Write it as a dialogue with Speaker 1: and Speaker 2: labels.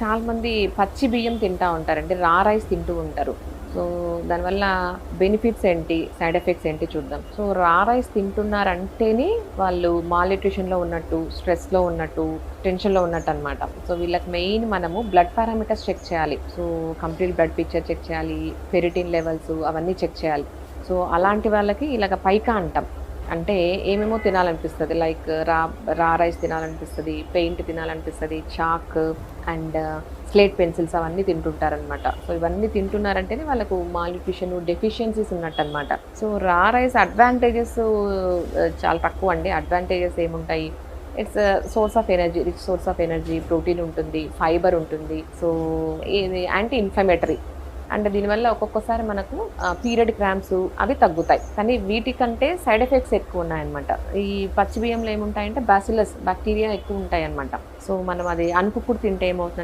Speaker 1: చాలామంది పచ్చి బియ్యం తింటూ ఉంటారండి రా రైస్ తింటూ ఉంటారు. సో దానివల్ల బెనిఫిట్స్ ఏంటి సైడ్ ఎఫెక్ట్స్ ఏంటి చూద్దాం. సో రా రైస్ తింటున్నారంటేనే వాళ్ళు మాల్న్యూట్రిషన్లో ఉన్నట్టు స్ట్రెస్లో ఉన్నట్టు టెన్షన్లో ఉన్నట్టు అనమాట సో వీళ్ళకి మెయిన్ మనము బ్లడ్ పారామీటర్స్ చెక్ చేయాలి. So complete blood picture check చేయాలి పెరిటిన్ లెవెల్స్ అవన్నీ చెక్ చేయాలి. సో అలాంటి వాళ్ళకి ఇలాగ పైకా అంటాం. అంటే ఏమేమో తినాలనిపిస్తుంది. లైక్ రా రా రైస్ తినాలనిపిస్తుంది పెయింట్ తినాలనిపిస్తుంది chalk and uh, slate pencils అవన్నీ తింటుంటారనమాట సో ఇవన్నీ తింటున్నారంటేనే వాళ్ళకు మాల్న్యూట్రిషన్ డెఫిషియన్సీస్ ఉన్నట్టు అనమాట సో రా రైస్ అడ్వాంటేజెస్ uh, చాలా తక్కువ అండి. అడ్వాంటేజెస్ ఏముంటాయి? It's uh, source of energy rich source of energy protein ఉంటుంది ఫైబర్ ఉంటుంది. సో ఇది యాంటీ ఇన్ఫ్లమేటరీ. అండ్ దీనివల్ల ఒక్కొక్కసారి మనకు పీరియడ్ క్రామ్స్ అవి తగ్గుతాయి. కానీ వీటికంటే సైడ్ ఎఫెక్ట్స్ ఎక్కువ ఉన్నాయన్నమాట. ఈ పచ్చి బియ్యంలో ఏముంటాయంటే బాసిలస్ బ్యాక్టీరియా ఎక్కువ ఉంటాయి అన్నమాట సో మనం అది అనుకుప్పుడు తింటే ఏమవుతుంది